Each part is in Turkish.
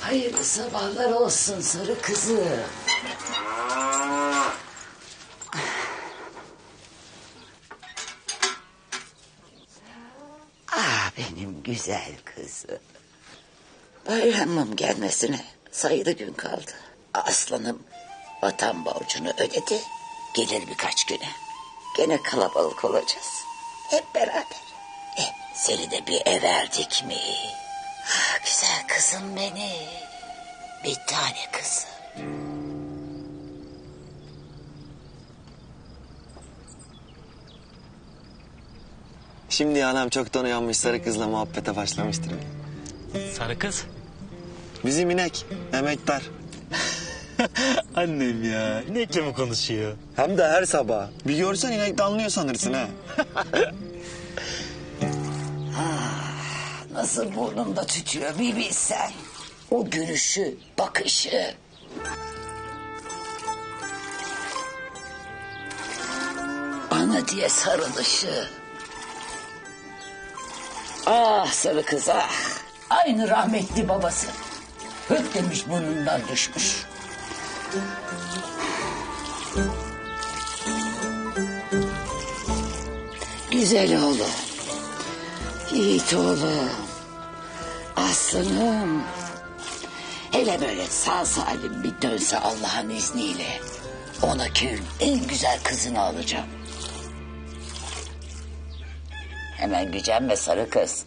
Hayırlı sabahlar olsun sarı kızı. Ah benim güzel kızım. Bayramım gelmesine sayılı gün kaldı. Aslanım vatan borcunu ödedi. Gelir birkaç güne. Gene kalabalık olacağız. Hep beraber. Eh, seni de bir everdik mi? Ah, güzel kızım benim. Bir tane kızım. Şimdi anam çoktan uyanmış sarı kızla muhabbete başlamıştır. Sarı kız. Bizim inek, emektar. Annem ya. İnekle mi konuşuyor? Hem de her sabah. Bir görsen inek de anlıyor sanırsın ha. Nasıl burnumda tütüyor bir bilsen. O gülüşü, bakışı. Bana diye sarılışı. Ah sarı kız ah. Aynı rahmetli babası. Höt demiş burnundan düşmüş. Güzel oğlum. Yiğit oğlum. Aslanım. Hele böyle sağ salim bir dönse Allah'ın izniyle. Ona köyün en güzel kızını alacağım. Hemen gücenme sarı kız.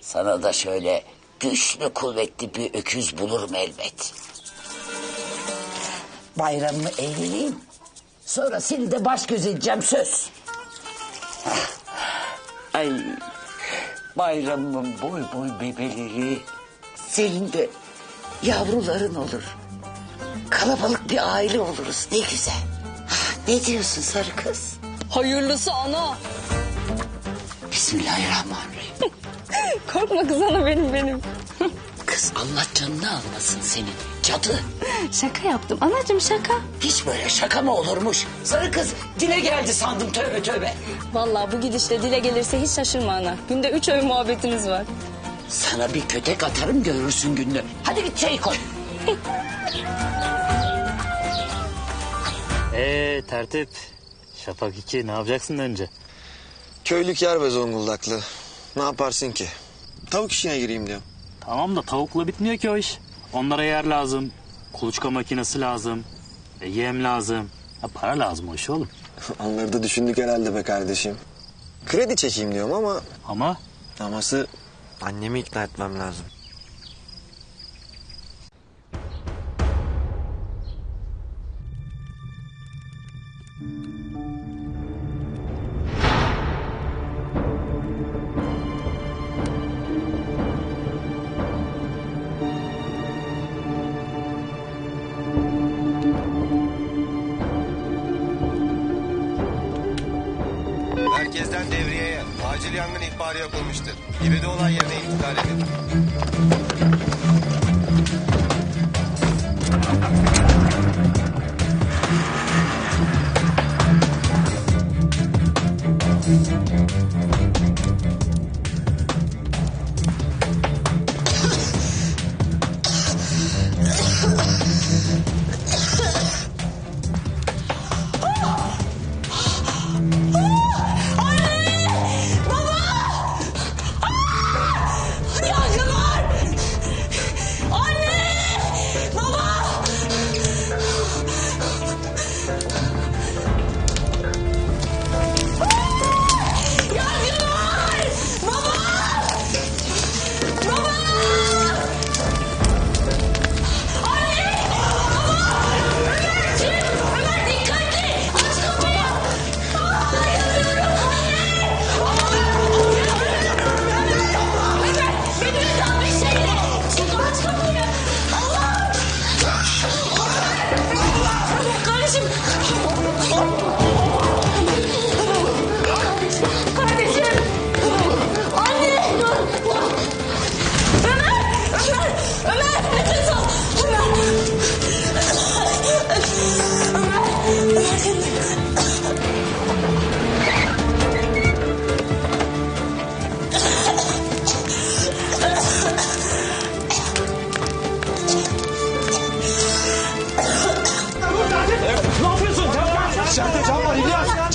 Sana da şöyle güçlü kuvvetli bir öküz bulurum elbet. Bayramımı eğleneyim. Sonra seni de baş göz edeceğim söz. Ay bayramımın boy boy bebeleri. Senin de yavruların olur. Kalabalık bir aile oluruz ne güzel. Ne diyorsun sarı kız? Hayırlısı ana. Bismillahirrahmanirrahim. Korkma kız ana benim benim. Kız Allah canını almasın senin. Cadı. Şaka yaptım anacığım şaka. Hiç böyle şaka mı olurmuş? Sarı kız dile geldi sandım tövbe tövbe. Vallahi bu gidişle dile gelirse hiç şaşırma ana. Günde üç öğün muhabbetiniz var. Sana bir kötek atarım görürsün gününü. Hadi git çay koy. Ee tertip. Şafak 2 ne yapacaksın önce? Köylük yer be Zonguldaklı. Ne yaparsın ki? Tavuk işine gireyim diyorum. Tamam da tavukla bitmiyor ki o iş. Onlara yer lazım. Kuluçka makinesi lazım. E, yem lazım. Ha, para lazım o iş oğlum. Onları da düşündük herhalde be kardeşim. Kredi çekeyim diyorum ama... Ama Aması annemi ikna etmem lazım. Acil yangın ihbarı yapılmıştır. İbedi olay yerine intikal edin. Ömer nefes al. Ömer. Ömer. Ömer kendine. İçeride can var İlyas.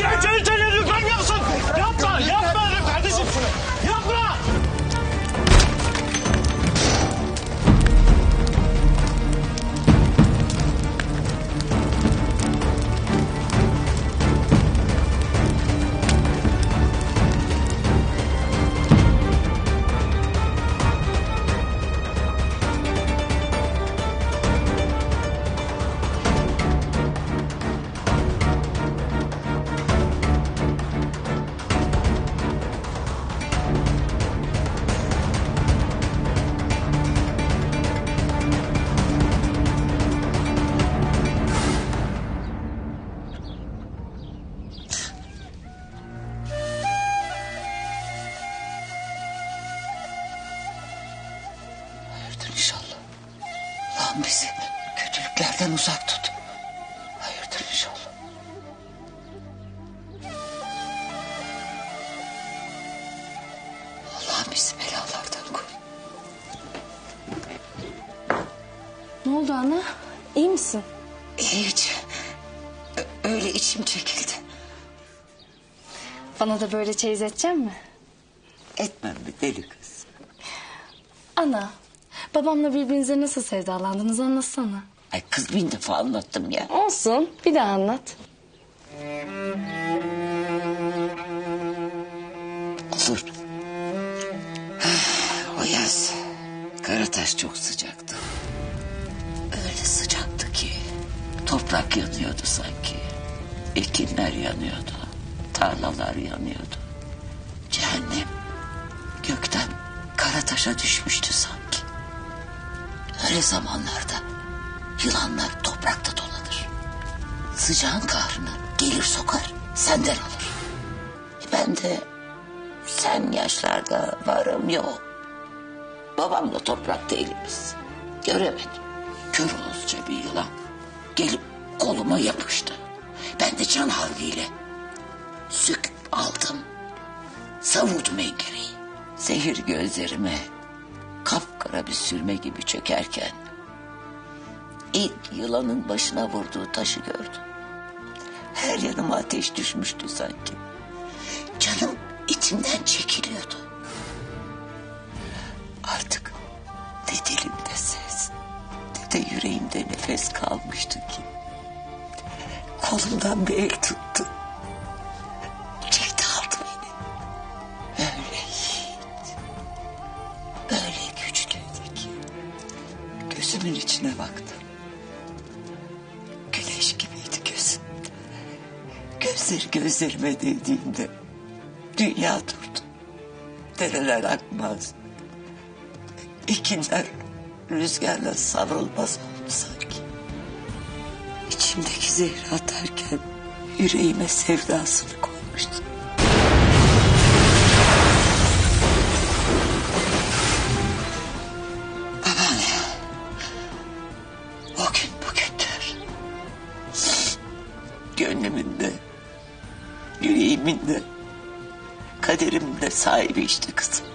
Allah'ım bizi kötülüklerden uzak tut. Hayırdır inşallah. Allah'ım bizi belalardan koru. Ne oldu ana? İyi misin? Hiç. Ö- Öyle içim çekildi. Bana da böyle çeyiz edecek mi? Etmem mi deli kız? Ana, babamla birbirinize nasıl sevdalandınız anlatsana. Ay kız bin defa anlattım ya. Olsun, bir daha anlat. Olur. O yaz Karataş çok sıcaktı. Öyle sıcaktı ki toprak yanıyordu sanki. Ekinler yanıyordu. Tarlalar yanıyordu. Cehennem gökten Karataş'a düşmüştü sanki. Öyle zamanlarda yılanlar toprakta dolanır. Sıcağın kahrını gelir sokar senden alır. Ben de sen yaşlarda varım yok. Babamla toprakta elimiz. Göremedim. Kör olunca bir yılan gelip koluma yapıştı. Ben de can havliyle söküp aldım. Savurdum engereyi. Zehir gözlerime kapkara bir sürme gibi çökerken... ...ilk yılanın başına vurduğu taşı gördüm. Her yanıma ateş düşmüştü sanki. Canım içimden çekiliyordu. Artık ne dilimde ses ne de yüreğimde nefes kalmıştı ki. Kolumdan bir el tuttu. Gözümün içine baktım. Güneş gibiydi gözüm. Gözleri gözlerime değdiğinde dünya durdu. Dereler akmaz. Ekinler rüzgarla savrulmaz oldu sanki. İçimdeki zehri atarken yüreğime sevdasını koymuştu. Yüreğimin de, kaderimin de sahibi işte kızım.